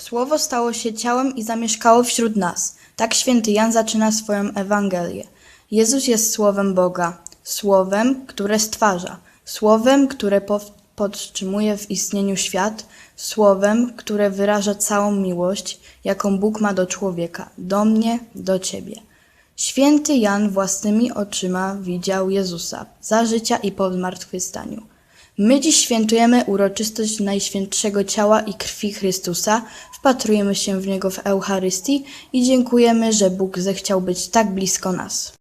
Słowo stało się ciałem i zamieszkało wśród nas. Tak święty Jan zaczyna swoją Ewangelię. Jezus jest Słowem Boga, Słowem, które stwarza, Słowem, które po- podtrzymuje w istnieniu świat, Słowem, które wyraża całą miłość, jaką Bóg ma do człowieka, do mnie, do ciebie. Święty Jan własnymi oczyma widział Jezusa za życia i po zmartwychwstaniu. My dziś świętujemy uroczystość Najświętszego Ciała i Krwi Chrystusa, wpatrujemy się w Niego w Eucharystii i dziękujemy, że Bóg zechciał być tak blisko nas.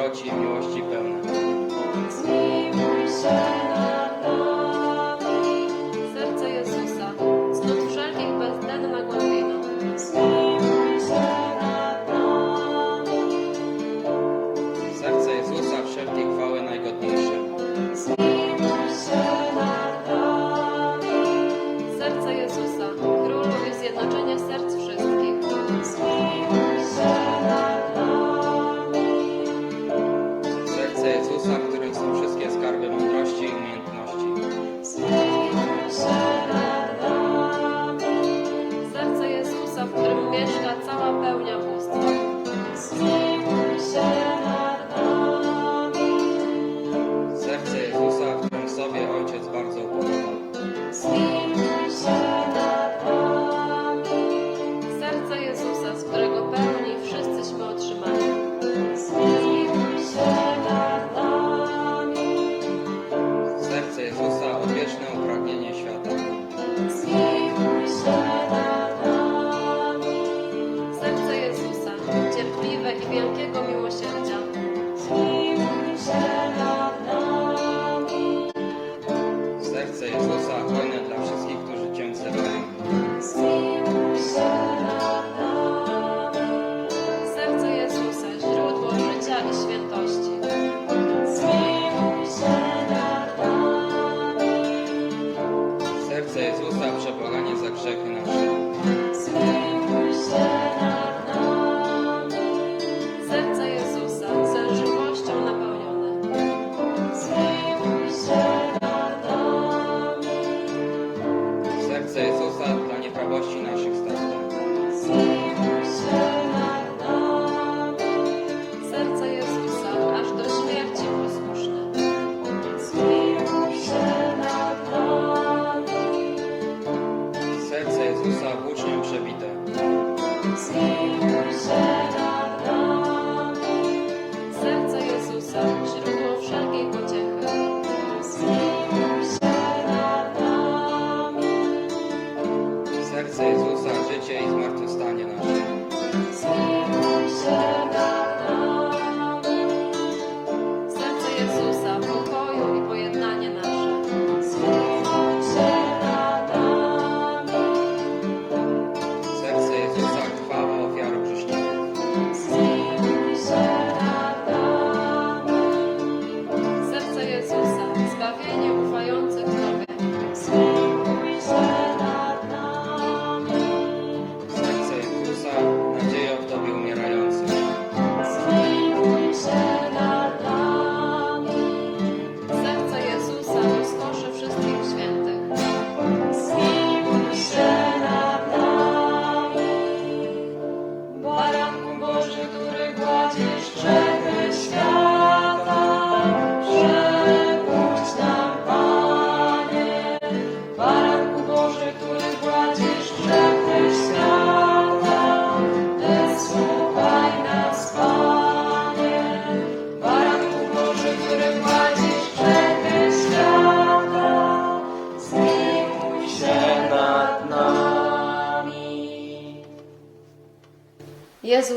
dobroci i miłości. Rosario. questions.